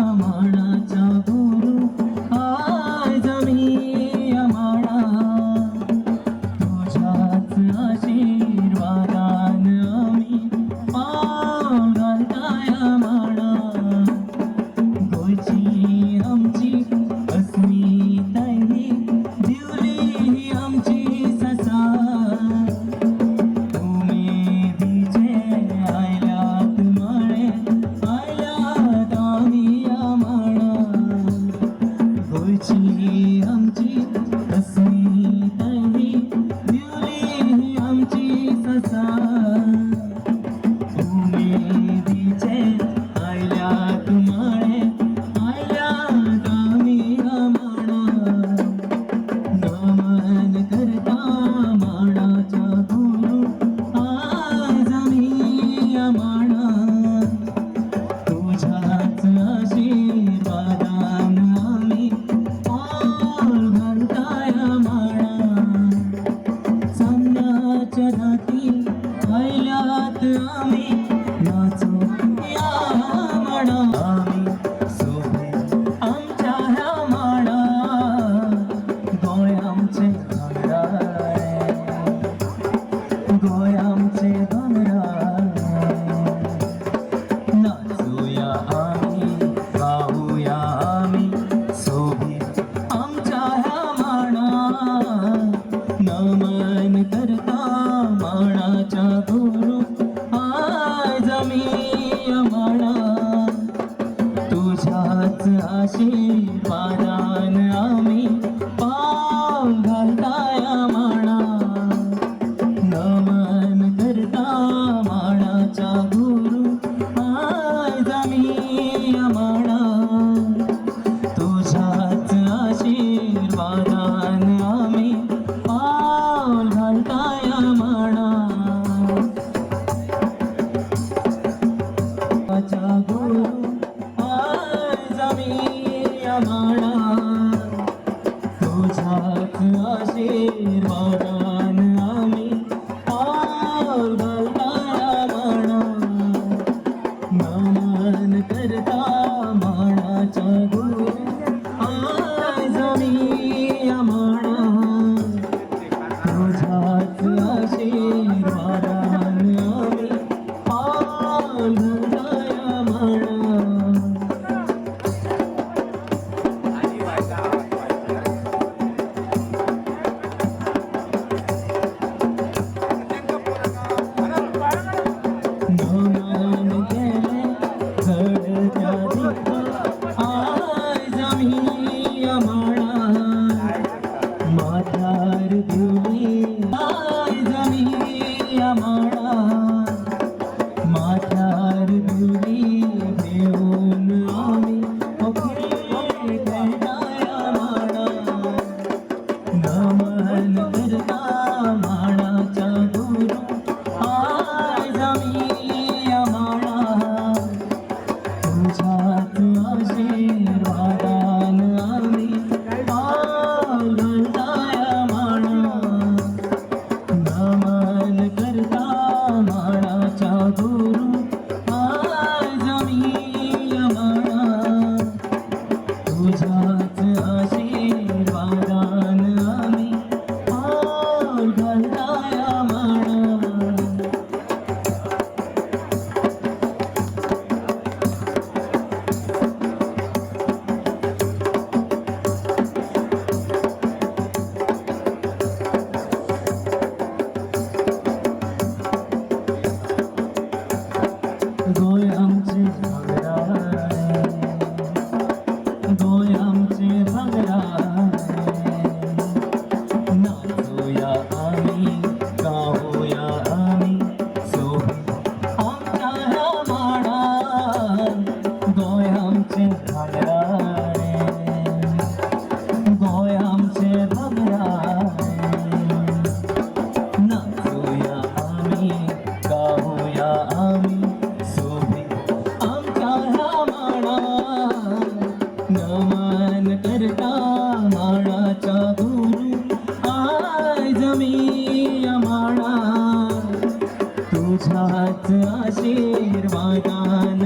আমার नमन करता Bộ. जमी जमी माणा तुझ्याच आशीर्वादान